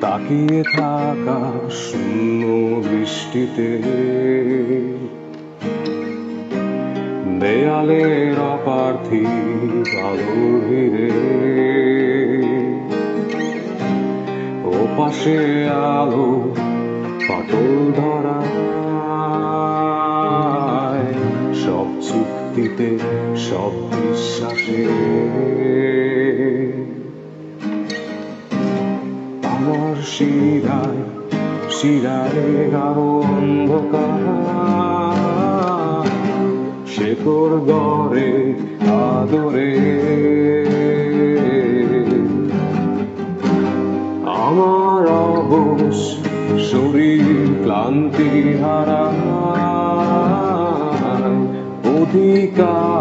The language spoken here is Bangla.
তাকিয়ে থাকা শূন্য বৃষ্টিতে দেয়ালের অপার্থিব আলো ঘিরে ও পাশে আলো পাটল ধরা সব চুক্তিতে, সব বিশ্বাসে। আমার শিরায় শিরায় গাঢ় অন্ধকার। শেকর গড়ে আদরে। আমার অবশ শরীর ক্লান্তি হারা অধিকার